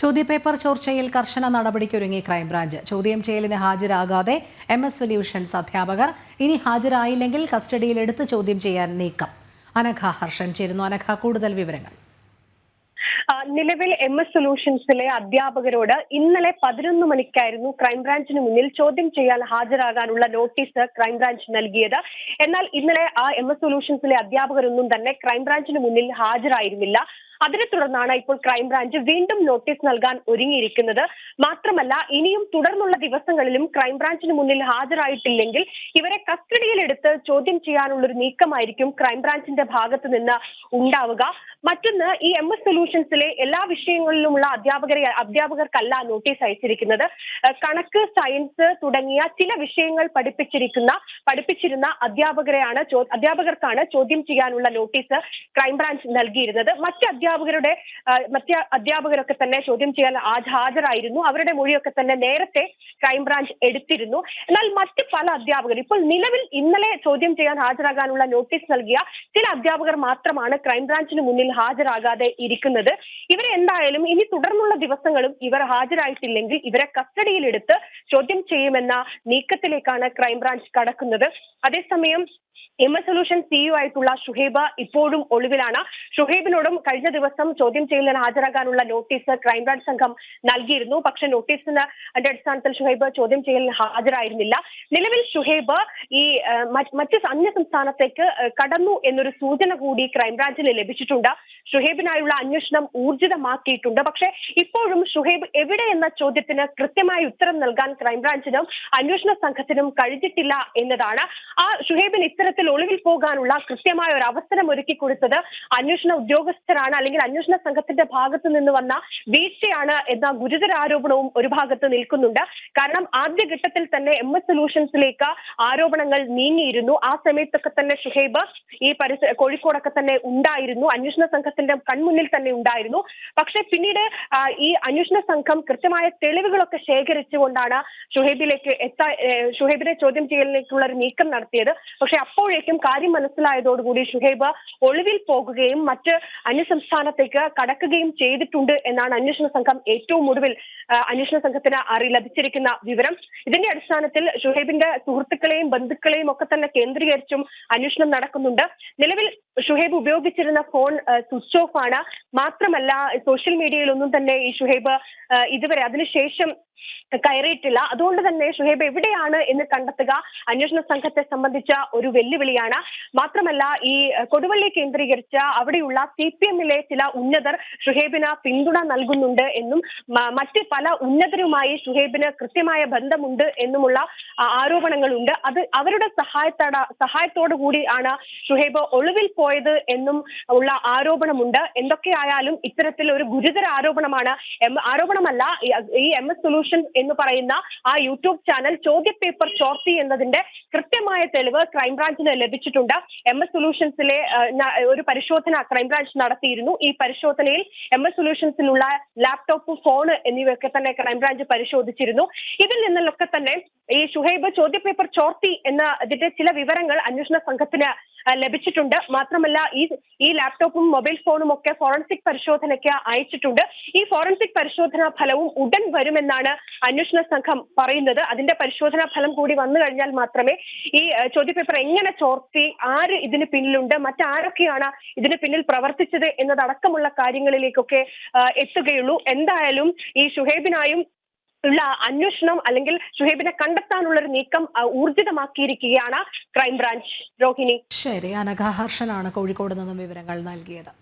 ചോദ്യപേപ്പർ ചോർച്ചയിൽ കർശന നടപടിക്കൊരുങ്ങി ക്രൈംബ്രാഞ്ച്. ചോദ്യം ചെയ്യലിന് ഹാജരാകാതെ എം എസ് സൊല്യൂഷൻസ് അധ്യാപകർ ഇനി ഹാജരായില്ലെങ്കിൽ കസ്റ്റഡിയിൽ എടുത്ത് ചോദ്യം ചെയ്യാൻ നീക്കം. അനഘ ഹർഷൻ ചേരുന്നു. അനഘ കൂടുതൽ വിവരങ്ങൾ. നിലവിൽ എം എസ് സൊല്യൂഷൻസിലെ അധ്യാപകരോട് ഇന്നലെ പതിനൊന്ന് മണിക്കായിരുന്നു ക്രൈംബ്രാഞ്ചിന് മുന്നിൽ ചോദ്യം ചെയ്യാൻ ഹാജരാകാനുള്ള നോട്ടീസ് ക്രൈംബ്രാഞ്ച് നൽകിയത്. എന്നാൽ ഇന്നലെ ആ എം എസ് സൊല്യൂഷൻസിലെ അധ്യാപകരൊന്നും തന്നെ ക്രൈംബ്രാഞ്ചിന് മുന്നിൽ ഹാജരായിരുന്നില്ല. അതിനെ തുടർന്നാണ് ഇപ്പോൾ ക്രൈംബ്രാഞ്ച് വീണ്ടും നോട്ടീസ് നൽകാൻ ഒരുങ്ങിയിരിക്കുന്നത്. മാത്രമല്ല ഇനിയും തുടർന്നുള്ള ദിവസങ്ങളിലും ക്രൈംബ്രാഞ്ചിന് മുന്നിൽ ഹാജരായിട്ടില്ലെങ്കിൽ ഇവരെ കസ്റ്റഡിയിലെടുത്ത് ചോദ്യം ചെയ്യാനുള്ള ഒരു നീക്കമായിരിക്കും ക്രൈംബ്രാഞ്ചിന്റെ ഭാഗത്ത് നിന്ന് ഉണ്ടാവുക. മറ്റൊന്ന് ഈ എം എസ് സൊല്യൂഷൻസിലെ എല്ലാ വിഷയങ്ങളിലുമുള്ള അധ്യാപകരെ അധ്യാപകർക്കല്ല നോട്ടീസ് അയച്ചിരിക്കുന്നത്. കണക്ക് സയൻസ് തുടങ്ങിയ ചില വിഷയങ്ങൾ പഠിപ്പിച്ചിരിക്കുന്ന പഠിപ്പിച്ചിരുന്ന അധ്യാപകരെയാണ് അധ്യാപകർക്കാണ് ചോദ്യം ചെയ്യാനുള്ള നോട്ടീസ് ക്രൈംബ്രാഞ്ച് നൽകിയിരുന്നത്. മറ്റ് അധ്യാപകരുടെ മറ്റ് അധ്യാപകരൊക്കെ തന്നെ ചോദ്യം ചെയ്യാൻ ഹാജരായിരുന്നു. അവരുടെ മൊഴിയൊക്കെ തന്നെ നേരത്തെ ക്രൈംബ്രാഞ്ച് എടുത്തിരുന്നു. എന്നാൽ മറ്റ് പല അധ്യാപകർ ഇപ്പോൾ നിലവിൽ ഇന്നലെ ചോദ്യം ചെയ്യാൻ ഹാജരാകാനുള്ള നോട്ടീസ് നൽകിയ ചില അധ്യാപകർ മാത്രമാണ് ക്രൈംബ്രാഞ്ചിന് മുന്നിൽ ഹാജരാകാതെ ഇരിക്കുന്നത്. ഇവരെ എന്തായാലും ഇനി തുടർന്നുള്ള ദിവസങ്ങളും ഇവർ ഹാജരായിട്ടില്ലെങ്കിൽ ഇവരെ കസ്റ്റഡിയിലെടുത്ത് ചോദ്യം ചെയ്യുമെന്ന നീക്കത്തിലേക്കാണ് ക്രൈംബ്രാഞ്ച് കടക്കുന്നത്. അതേസമയം എം എസ് സൊല്യൂഷൻ സിഇഒ ആയിട്ടുള്ള ഷുഹേബ ഇപ്പോഴും ഒളിവിലാണ്. ഷുഹേബിനോടും കഴിഞ്ഞ ദിവസം ചോദ്യം ചെയ്യലിന് ഹാജരാകാനുള്ള നോട്ടീസ് ക്രൈംബ്രാഞ്ച് സംഘം നൽകിയിരുന്നു. പക്ഷേ നോട്ടീസിന് അടിസ്ഥാനത്തിൽ ഷുഹൈബ് ചോദ്യം ചെയ്യലിന് ഹാജരായിരുന്നില്ല. നിലവിൽ ഷുഹൈബ് ഈ മറ്റ് അന്യ സംസ്ഥാനത്തേക്ക് കടന്നു എന്നൊരു സൂചന കൂടി ക്രൈംബ്രാഞ്ചിന് ലഭിച്ചിട്ടുണ്ട്. ഷുഹേബിനായുള്ള അന്വേഷണം ഊർജിതമാക്കിയിട്ടുണ്ട്. പക്ഷേ ഇപ്പോഴും ഷുഹേബ് എവിടെ എന്ന ചോദ്യത്തിന് കൃത്യമായ ഉത്തരം നൽകാൻ ക്രൈംബ്രാഞ്ചിനും അന്വേഷണ സംഘത്തിനും കഴിഞ്ഞിട്ടില്ല എന്നതാണ്. ആ ഷുഹേബിന് ഇത്തരത്തിൽ ഒളിവിൽ പോകാനുള്ള കൃത്യമായ ഒരു അവസരം ഒരുക്കി കൊടുത്തത് അന്വേഷണ ഉദ്യോഗസ്ഥരാണ്. അല്ലെങ്കിൽ അന്വേഷണ സംഘത്തിന്റെ ഭാഗത്ത് നിന്ന് വന്ന വീഴ്ചയാണ് എന്ന ഗുരുതര ആരോപണവും ഒരു ഭാഗത്ത് നിൽക്കുന്നുണ്ട്. കാരണം ആദ്യഘട്ടത്തിൽ തന്നെ എം എസ് സൊല്യൂഷൻസിലേക്ക് ആരോപണങ്ങൾ നീങ്ങിയിരുന്നു. ആ സമയത്തൊക്കെ തന്നെ ഷുഹൈബ് ഈ പരിസര കോഴിക്കോടൊക്കെ തന്നെ ഉണ്ടായിരുന്നു. അന്വേഷണ സംഘത്തിന്റെ കൺമുന്നിൽ തന്നെ ഉണ്ടായിരുന്നു. പക്ഷെ പിന്നീട് ഈ അന്വേഷണ സംഘം കൃത്യമായ തെളിവുകളൊക്കെ ശേഖരിച്ചുകൊണ്ടാണ് ഷുഹൈബിലേക്ക് എത്താ ഷുഹൈബിനെ ചോദ്യം ചെയ്യലിലേക്കുള്ള ഒരു നീക്കം നടത്തിയത്. പക്ഷെ അപ്പോഴേക്കും കാര്യം മനസ്സിലായതോടുകൂടി ഷുഹൈബ് ഒളിവിൽ പോകുകയും മറ്റ് അന്യസംസ്ഥാനത്തേക്ക് കടക്കുകയും ചെയ്തിട്ടുണ്ട് എന്നാണ് അന്വേഷണ സംഘം ഏറ്റവും ഒടുവിൽ അന്വേഷണ സംഘത്തിന് അറി ലഭിച്ചിരിക്കുന്ന വിവരം. ഇതിന്റെ അടിസ്ഥാനത്തിൽ ഷുഹൈബിന്റെ സുഹൃത്തുക്കളെയും ബന്ധുക്കളെയും ഒക്കെ തന്നെ കേന്ദ്രീകരിച്ചും അന്വേഷണം നടക്കുന്നുണ്ട്. നിലവിൽ ഷുഹൈബ് ഉപയോഗിച്ചിരുന്ന ഫോൺ സ്വിച്ച് ഓഫ് ആണ്. മാത്രമല്ല സോഷ്യൽ മീഡിയയിലൊന്നും തന്നെ ഈ ഷുഹൈബ് ഇതുവരെ അതിനുശേഷം കയറിയിട്ടില്ല. അതുകൊണ്ട് തന്നെ ഷുഹേബ് എവിടെയാണ് എന്ന് കണ്ടെത്തുക. അന്വേഷണ സംഘത്തെ സംബന്ധിച്ച ഒരു വെല്ലുവിളിയാണ്. മാത്രമല്ല ഈ കൊടുവള്ളി കേന്ദ്രീകരിച്ച അവിടെയുള്ള സി പി എമ്മിലെ ചില ഉന്നതർ ഷുഹേബിന് പിന്തുണ നൽകുന്നുണ്ട് എന്നും മറ്റ് പല ഉന്നതരുമായി ഷുഹേബിന് കൃത്യമായ ബന്ധമുണ്ട് എന്നുമുള്ള ആരോപണങ്ങളുണ്ട്. അത് അവരുടെ സഹായത്തോട സഹായത്തോടു കൂടി ആണ് ഷുഹേബ് ഒളിവിൽ പോയത് എന്നും ഉള്ള ആരോപണമുണ്ട്. എന്തൊക്കെയായാലും ഇത്തരത്തിൽ ഒരു ഗുരുതര ആരോപണമാണ്. ആരോപണമല്ല ഈ എം എസ് സൊല്യൂഷൻ എന്ന് പറയുന്ന ആ യൂട്യൂബ് ചാനൽ ചോദ്യപേപ്പർ ചോർത്തി എന്നതിന്റെ കൃത്യമായ തെളിവ് ക്രൈംബ്രാഞ്ചിന് ലഭിച്ചിട്ടുണ്ട്. എം എസ് സൊല്യൂഷൻസിലെ ഒരു പരിശോധന ക്രൈംബ്രാഞ്ച് നടത്തിയിരുന്നു. ഈ പരിശോധനയിൽ എം എസ് സൊല്യൂഷൻസിലുള്ള ലാപ്ടോപ്പ് ഫോൺ എന്നിവയൊക്കെ തന്നെ ക്രൈംബ്രാഞ്ച് പരിശോധിച്ചിരുന്നു. ഇതിൽ നിന്നൊക്കെ തന്നെ ഈ ഷുഹൈബ് ചോദ്യപേപ്പർ ചോർത്തി എന്നതിന്റെ ചില വിവരങ്ങൾ അന്വേഷണ സംഘത്തിന് ലഭിച്ചിട്ടുണ്ട്. മാത്രമല്ല ഈ ഈ ലാപ്ടോപ്പും മൊബൈൽ ഫോണും ഒക്കെ ഫോറൻസിക് പരിശോധനയ്ക്ക് അയച്ചിട്ടുണ്ട്. ഈ ഫോറൻസിക് പരിശോധനാ ഫലവും ഉടൻ വരുമെന്നാണ് അന്വേഷണ സംഘം പറയുന്നത്. അതിന്റെ പരിശോധനാ ഫലം കൂടി വന്നു കഴിഞ്ഞാൽ മാത്രമേ ഈ ചോദ്യപേപ്പർ എങ്ങനെ ചോർത്തി ആര് ഇതിന് പിന്നിലുണ്ട് മറ്റാരൊക്കെയാണ് ഇതിന് പിന്നിൽ പ്രവർത്തിച്ചത് എന്നതടക്കമുള്ള കാര്യങ്ങളിലേക്കൊക്കെ എത്തുകയുള്ളൂ. എന്തായാലും ഈ ഷുഹൈബിനായും ഉള്ള അന്വേഷണം അല്ലെങ്കിൽ ഷുഹൈബിനെ കണ്ടെത്താനുള്ള ഒരു നീക്കം ഊർജിതമാക്കിയിരിക്കുകയാണ് ക്രൈംബ്രാഞ്ച് രോഹിണി. ശരി അനഘ ഹർഷനാണ് കോഴിക്കോട് നിന്നും വിവരങ്ങൾ നൽകിയത്.